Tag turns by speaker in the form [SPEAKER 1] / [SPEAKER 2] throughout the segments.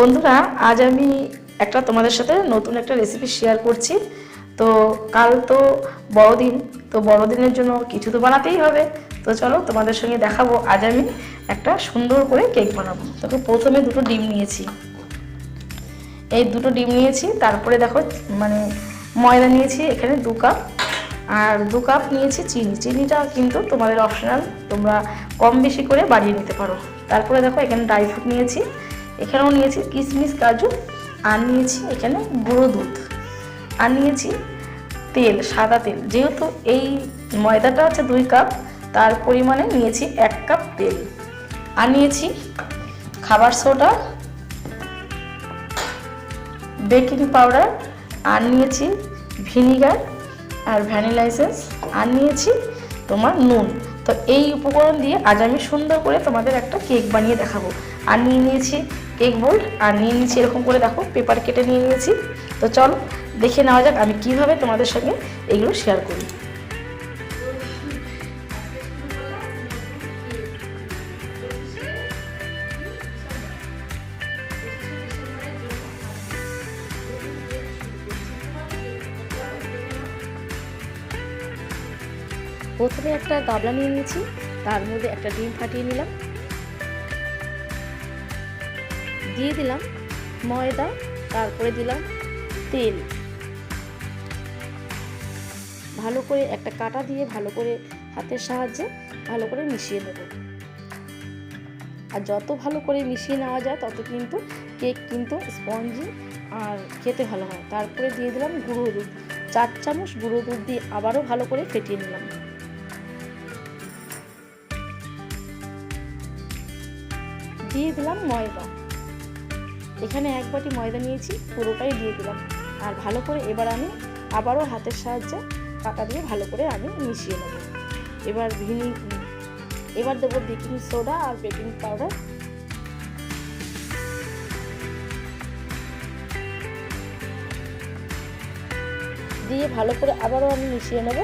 [SPEAKER 1] বন্ধুরা, আজ আমি একটা তোমাদের সাথে নতুন একটা রেসিপি শেয়ার করছি। তো কাল তো বড়দিন, তো বড়দিনের জন্য কিছু তো বানাতেই হবে। তো চলো তোমাদের সঙ্গে দেখাবো, আজ আমি একটা সুন্দর করে কেক বানাবো। তো প্রথমে দুটো ডিম নিয়েছি। এই দুটো ডিম নিয়েছি, তারপরে দেখো মানে ময়দা নিয়েছি এখানে দু কাপ। আর দু কাপ নিয়েছি চিনি। চিনিটা কিন্তু তোমাদের অপশনাল তোমরা কম বেশি করে বাড়িয়ে নিতে পারো। তারপরে দেখো, এখানে ড্রাই ফ্রুট নিয়েছি। এখানেও নিয়েছি কিশমিশ কাজু, আর নিয়েছি এখানে গুঁড়ো দুধ। আর নিয়েছি তেল, সাদা তেল। যেহেতু এই ময়দাটা আছে দুই কাপ, তার পরিমাণে নিয়েছি এক কাপ তেল। আর নিয়েছি খাবার সোডা, বেকিং পাউডার, আর নিয়েছি ভিনিগার আর ভ্যানিলা এসেন্স, আর নিয়েছি তোমার নুন। তো এই উপকরণ দিয়ে আজ আমি সুন্দর করে তোমাদের একটা কেক বানিয়ে দেখাবো। আর নিয়ে নিয়েছি কেক বোল্ড আর নিয়ে নিয়েছি এরকম করে দেখো, পেপার কেটে নিয়ে নিয়েছি। তো চলো, দেখে নেওয়া যাক আমি কীভাবে তোমাদের সঙ্গে এগুলো শেয়ার করি। প্রথমে একটা গাবলা নিয়ে নিয়েছি, তার মধ্যে একটা ডিম ফাটিয়ে নিলাম। দিয়ে দিলাম ময়দা, তারপরে দিলাম তেল। ভালো করে একটা কাটা দিয়ে ভালো করে হাতের সাহায্যে ভালো করে মিশিয়ে নেব। আর যত ভালো করে মিশিয়ে নেওয়া যায়, তত কিন্তু কেক কিন্তু স্পঞ্জি আর খেতে ভালো হয়। তারপরে দিয়ে দিলাম গুঁড়ো দুধ। চার চামচ গুঁড়ো দুধ দিয়ে আবারও ভালো করে ফেটিয়ে নিলাম। দিয়ে দিলাম ময়দা। এখানে এক বাটি ময়দা নিয়েছি, পুরোটাই দিয়ে দিলাম। আর ভালো করে এবার আমি আবারও হাতের সাহায্যে কাটা দিয়ে ভালো করে আমি মিশিয়ে নেব। এবার ভিনি, এবার দেবো বেকিং সোডা আর বেকিং পাউডার। দিয়ে ভালো করে আবারও আমি মিশিয়ে নেব।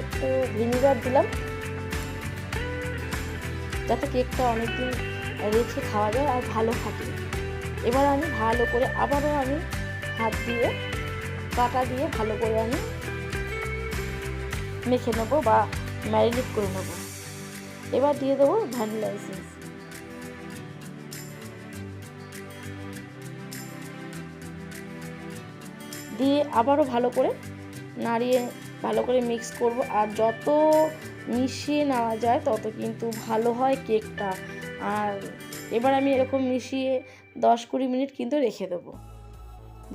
[SPEAKER 1] একটু ভিনিগার দিলাম। যাতে কেকটা অনেকদিন রেখে খাওয়া যায় আর ভালো থাকে। এবার আমি ভালো করে আবারও আমি হাত দিয়ে, কাটা দিয়ে ভালো করে আমি মেখে নেব বা ম্যারিনেট করে নেব। এবার দিয়ে দেবো ভ্যানিলা এসেন্স। দিয়ে আবারও ভালো করে নাড়িয়ে ভালো করে মিক্স করব। আর যত মিশিয়ে নেওয়া যায়, তত কিন্তু ভালো হয় কেকটা আর এবার আমি এরকম মিশিয়ে দশ কুড়ি মিনিট কিন্তু রেখে দেবো।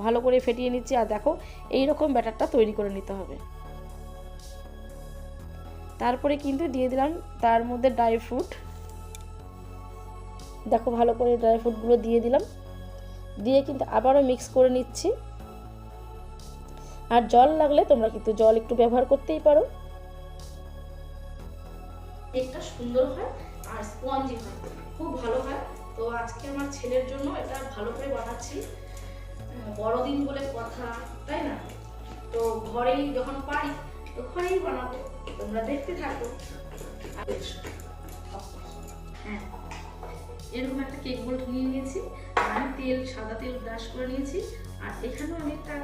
[SPEAKER 1] ভালো করে ফেটিয়ে নিচ্ছি। আর দেখো এই রকম ব্যাটারটা তৈরি করে নিতে হবে। তারপরে কিন্তু দিয়ে দিলাম তার মধ্যে ড্রাই ফ্রুট দেখো, ভালো করে ড্রাই ফ্রুটগুলো দিয়ে দিলাম। দিয়ে কিন্তু আবারও মিক্স করে নিচ্ছি। আর জল লাগলে তোমরা কিন্তু জল একটু ব্যবহার করতেই পারো। সুন্দর হয় আর স্পঞ্জি হয়, খুব ভালো হয়। তো আজকে আমার ছেলের জন্য এটা ভালো করে বানাচ্ছি। বড়দিন বলে কথা, তাই না? তো ঘরেই যখন পাই তো ঘরেই বানাবো। তোমরা দেখতে থাকো। হ্যাঁ এরকম একটা কেক বোল্ড নিয়ে নিয়েছি। আমি তেল, সাদা তেল ব্রাশ করে নিয়েছি। আর এখানেও আমি একটা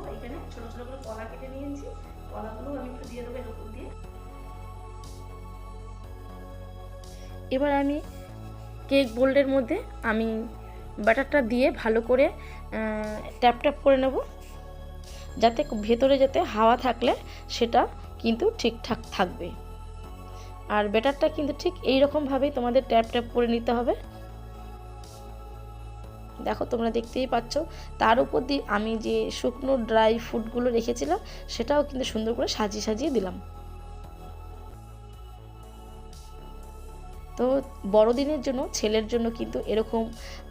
[SPEAKER 1] দেবো এখানে ছোট ছোট করে কলা কেটে নিয়েছি। কলাগুলো আমি একটু দিয়ে দেবো এর দিয়ে। এবার আমি কেক বোল্ডের মধ্যে আমি ব্যাটারটা দিয়ে ভালো করে ট্যাপ ট্যাপ করে নেব। যাতে ভেতরে যাতে হাওয়া থাকলে সেটা কিন্তু ঠিকঠাক থাকবে। আর ব্যাটারটা কিন্তু ঠিক এই রকমভাবেই তোমাদের ট্যাপ ট্যাপ করে নিতে হবে। দেখো তোমরা দেখতেই পাচ্ছ। তার উপর দিয়ে আমি যে শুকনো ড্রাই ফ্রুটগুলো রেখেছিলাম, সেটাও কিন্তু সুন্দর করে সাজিয়ে সাজিয়ে দিলাম। তো বড়দিনের জন্য, ছেলের জন্য কিন্তু এরকম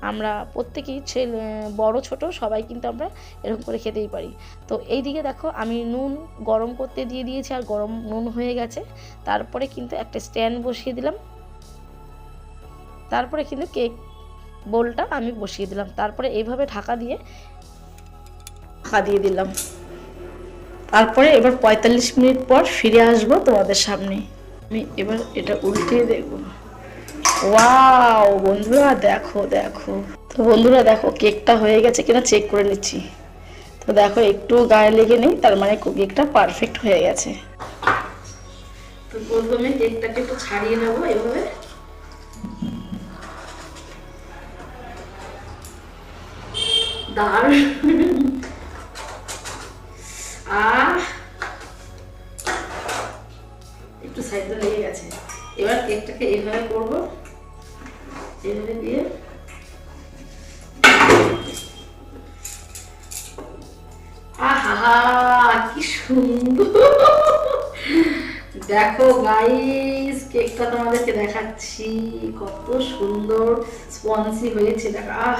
[SPEAKER 1] আমরা প্রত্যেকেই ছেলে, বড়, ছোট সবাই কিন্তু আমরা এরকম করে খেতেই পারি। তো এই দিকে দেখো আমি নুন গরম করতে দিয়ে দিয়েছি, আর গরম নুন হয়ে গেছে। তারপরে কিন্তু একটা স্ট্যান্ড বসিয়ে দিলাম। তারপরে কিন্তু কেক বোলটা আমি বসিয়ে দিলাম। তারপরে এইভাবে ঢাকা দিয়ে ঢাকা দিয়ে দিলাম। তারপরে এবার পঁয়তাল্লিশ মিনিট পর ফিরে আসব তোমাদের সামনে। আমি এবার এটা উল্টিয়ে দেখব। ওয়াও, বন্ধুরা দেখো দেখো। তো বন্ধুরা দেখো, কেকটা হয়ে গেছে কিনা চেক করে নিচ্ছি। তো দেখো, একটু গায়ে লেগে নেই, তার মানে কেকটা পারফেক্ট হয়ে গেছে। তো প্রথমে কেকটাকে একটু ছাড়িয়ে নেব এভাবে। দারুণ আহ। একটু লেগে গেছে। এবার কেকটাকে এইভাবে এইভাবে দিয়ে। কি সুন্দর। দেখো গাইস কেকটা তোমাদেরকে দেখাচ্ছি। কত সুন্দর স্পঞ্জি হয়েছে। দেখো, আহ।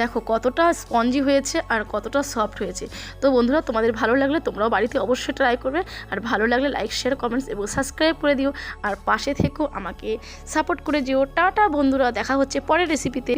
[SPEAKER 1] দেখো কতটা স্পঞ্জি হয়েছে আর কতটা সফট হয়েছে। তো বন্ধুরা, তোমাদের ভালো লাগলে তোমরাও বাড়িতে অবশ্যই ট্রাই করবে। আর ভালো লাগলে লাইক শেয়ার কমেন্টস এবং সাবস্ক্রাইব করে দিও। আর পাশে থেকেও আমাকে সাপোর্ট করে যেও টাটা বন্ধুরা, দেখা হচ্ছে পরের রেসিপিতে